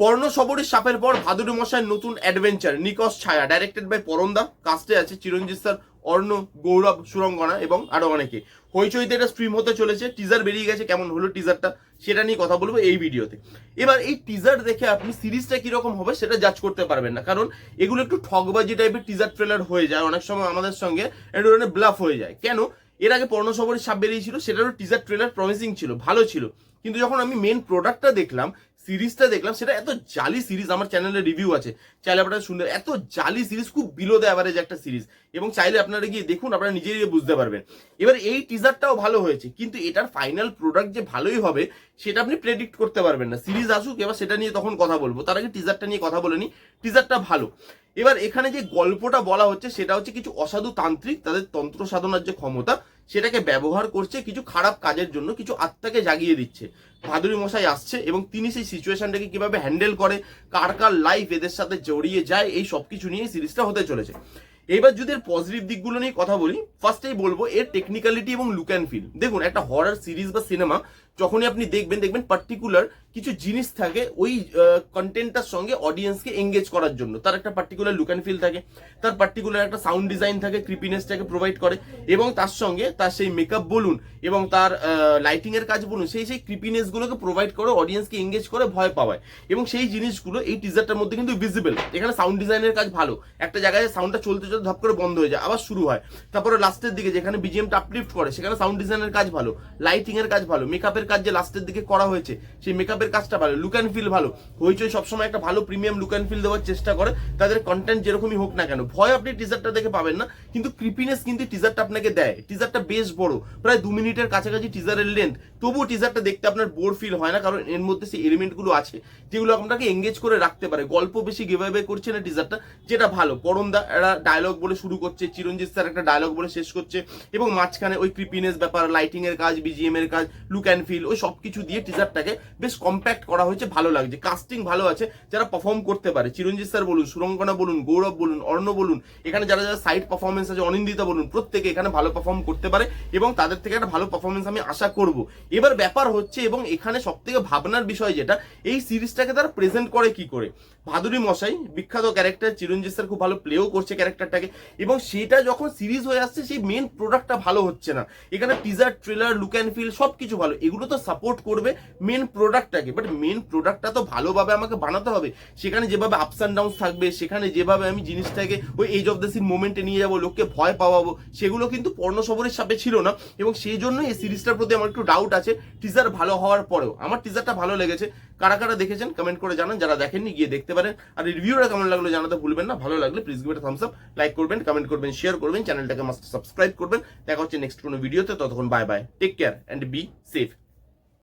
পর্ণ সবরীর সাপের পর ভাদুরী মশাইয়ের নতুন অ্যাডভেঞ্চার নিকস ছায়া ডাইরেক্টেড বাই পরন্দা কাস্টে আছে চিরঞ্জিত স্যার, অর্ণ, গৌরব, সুরঙ্গনা এবং আরও অনেকে। হইচইতে এটা স্ট্রিম হতে চলেছে টিজার বেরিয়ে গেছে, কেমন হলো টিজারটা সেটা নিয়ে কথা বলব এই ভিডিওতে। এবার এই টিজার দেখে আপনি সিরিজটা কীরকম হবে সেটা জাজ করতে পারবেন না, কারণ এগুলো একটু ঠকবাজি টাইপের টিজার ট্রেলার হয়ে যায়, অনেক সময় আমাদের সঙ্গে একটু ধরনের ব্লাফ হয়ে যায়। কেন? এর আগে পর্ণ সবরীর সাপ বেরিয়েছিল, সেটারও টিজার ট্রেলার প্রমিসিং ছিল, ভালো ছিল। কিন্তু যখন আমি মেন প্রোডাক্টটা দেখলাম সিরিজটা দেখলাম, সেটা এত জালি সিরিজ, আমার চ্যানেলে রিভিউ আছে। চাইলে আপনারা শুনতে এত জালি সিরিজ, খুব বিলো অ্যাভারেজ একটা সিরিজ। এবং চাইলে আপনারা গিয়ে দেখুন, আপনারা নিজেই বুঝতে পারবেন। এবার এই টিজারটাও ভালো হয়েছে, কিন্তু এটার ফাইনাল প্রোডাক্ট যে ভালোই হবে, সেটা আপনি প্রেডিক্ট করতে পারবেন না। সিরিজ আসুক, এবার সেটা নিয়ে তখন কথা বলব। তার আগে টিজারটা নিয়ে কথা বলে নিই। টিজারটা ভালো। এবার এখানে যে গল্পটা বলা হচ্ছে, সেটা হচ্ছে কিছু অসাধু তান্ত্রিক, তাদের তন্ত্র সাধনার যে ক্ষমতা সেটাকে ব্যবহার করছে কিছু খারাপ কাজের জন্য, কিছু আত্মাকে জাগিয়ে দিচ্ছে। ভাদুরী মশাই আসছে এবং তিনি সেই সিচুয়েশনটাকে কীভাবে হ্যান্ডেল করে, কার কার লাইফ এদের সাথে জড়িয়ে যায়, এই সব কিছু নিয়ে সিরিজটা হতে চলেছে। এবার যদি এর পজিটিভ দিকগুলো নিয়ে কথা বলি ফার্স্টেই বলব, এর টেকনিক্যালিটি এবং লুক অ্যান্ড ফিল দেখুন, একটা হরার সিরিজ বা সিনেমা যখনই আপনি দেখবেন দেখবেন পার্টিকুলার কিছু জিনিস থাকে ওই কন্টেন্টটার সঙ্গে অডিয়েন্সকে এঙ্গেজ করার জন্য। তার একটা পার্টিকুলার লুক অ্যান্ড ফিল থাকে, তার পার্টিকুলার একটা সাউন্ড ডিজাইন থাকে ক্রিপিনেসটাকে প্রোভাইড করে এবং তার সঙ্গে তার সেই মেকআপ বলুন এবং তার লাইটিং এর কাজ বলুন, সেই সেই ক্রিপিনেস গুলোকে প্রোভাইড করে অডিয়েন্সকে এঙ্গেজ করে, ভয় পাওয়ায়। এবং সেই জিনিসগুলো এই টিজারটার মধ্যে কিন্তু ভিজিবল এখানে সাউন্ড ডিজাইনের কাজ ভালো। একটা জায়গায় সাউন্ডটা চলতে চলতে ধপ করে বন্ধ হয়ে যায়, আবার শুরু হয়। তারপরে লাস্টের দিকে যেখানে বিজিএমটা আপলিফট করে, সেখানে সাউন্ড ডিজাইনের কাজ ভালো। লাইটিং এর কাজ ভালো মেকআপের কাজ যে লাস্টের দিকে করা হয়েছে, সেই মেকআপের কাজটা ভালো লুক অ্যান্ড ফিল ভালো। হইচই সবসময় একটা ভালো প্রিমিয়াম লুক অ্যান্ড ফিল দেওয়ার চেষ্টা করে, তাদের কন্টেন্ট যেরকমই হোক না কেন। ভয় আপনি টিজারটা দেখে পাবেন না, কিন্তু ক্রিপিনেস কিন্তু টিজারটা আপনাকে দেয়। টিজারটা বেশ বড়, প্রায় দু মিনিটের কাছাকাছি টিজারের লেন্থ তবুও টিজারটা দেখতে আপনার বোর ফিল হয় না, কারণ এর মধ্যে সেই এলিমেন্টগুলো আছে, যেগুলো আপনাকে এঙ্গেজ করে রাখতে পারে। গল্প বেশি গেভাবে করছে না টিজারটা যেটা ভালো। পরমদা একটা ডায়লগ বলে শুরু করছে, চিরঞ্জিত স্যার একটা ডায়লগ বলে শেষ করছে, এবং মাঝখানে ওই ক্রিপিনেস ব্যাপার লাইটিং এর কাজ বিজিএম এর কাজ লুক অ্যান্ড ফিল ওই সব কিছু দিয়ে টিজারটাকে বেশ কম্প্যাক্ট করা হয়েছে, ভালো লাগছে। কাস্টিং ভালো আছে, যারা পারফর্ম করতে পারে। চিরঞ্জিত স্যার বলুন, সুরঙ্গনা বলুন, গৌরব বলুন, অর্ণ বলুন, এখানে যারা যারা সাইড পারফরমেন্স আছে, অনিন্দিতা বলুন, প্রত্যেকে এখানে ভালো পারফর্ম করতে পারে এবং তাদের থেকে একটা ভালো পারফরমেন্স আমি আশা করব। এবার ব্যাপার হচ্ছে এবং এখানে সব থেকে ভাবনার বিষয় যেটা, এই সিরিজটাকে তারা প্রেজেন্ট করে কি করে? ভাদুরী মশাই, বিখ্যাত ক্যারেক্টার চিরঞ্জিত স্যার খুব ভালো প্লেও করছে ক্যারেক্টারটাকে এবং সেটা যখন সিরিজ হয়ে আসছে, সেই মেন প্রোডাক্টটা ভালো হচ্ছে না। এখানে teaser trailer look and feel সব কিছু ভালো। এগুলো তো সাপোর্ট করবে মেন প্রোডাক্টটাকে বাট মেন প্রোডাক্টটা তো ভালোভাবে আমাকে বানাতে হবে। সেখানে যেভাবে আপস অ্যান্ড ডাউন থাকবে, সেখানে যেভাবে আমি জিনিসটাকে ওই এজ অফ দ্য সিন মোমেন্টে নিয়ে যাব, লোককে ভয় পাওয়াবো, সেগুলো কিন্তু পর্ণ সবরের সাপে ছিল না। এবং সেই জন্য এই সিরিজটার প্রতি আমার একটু ডাউট আছে। টিজার ভালো হওয়ার পরেও। আমার টিজারটা ভালো লেগেছে। কারা কারা দেখেছেন কমেন্ট করে জানান। যারা দেখেননি, গিয়ে দেখতে পারেন। আর রিভিউটা কেমন লাগল জানাতে ভুলবেন না। ভালো লাগলে please give thumbs up like করবেন কমেন্ট করবেন শেয়ার করবেন চ্যানেলটাকে মাস্ট সাবস্ক্রাইব করবেন। দেখা হচ্ছে নেক্সট কোনো ভিডিওতে ততক্ষণ bye bye take care and be safe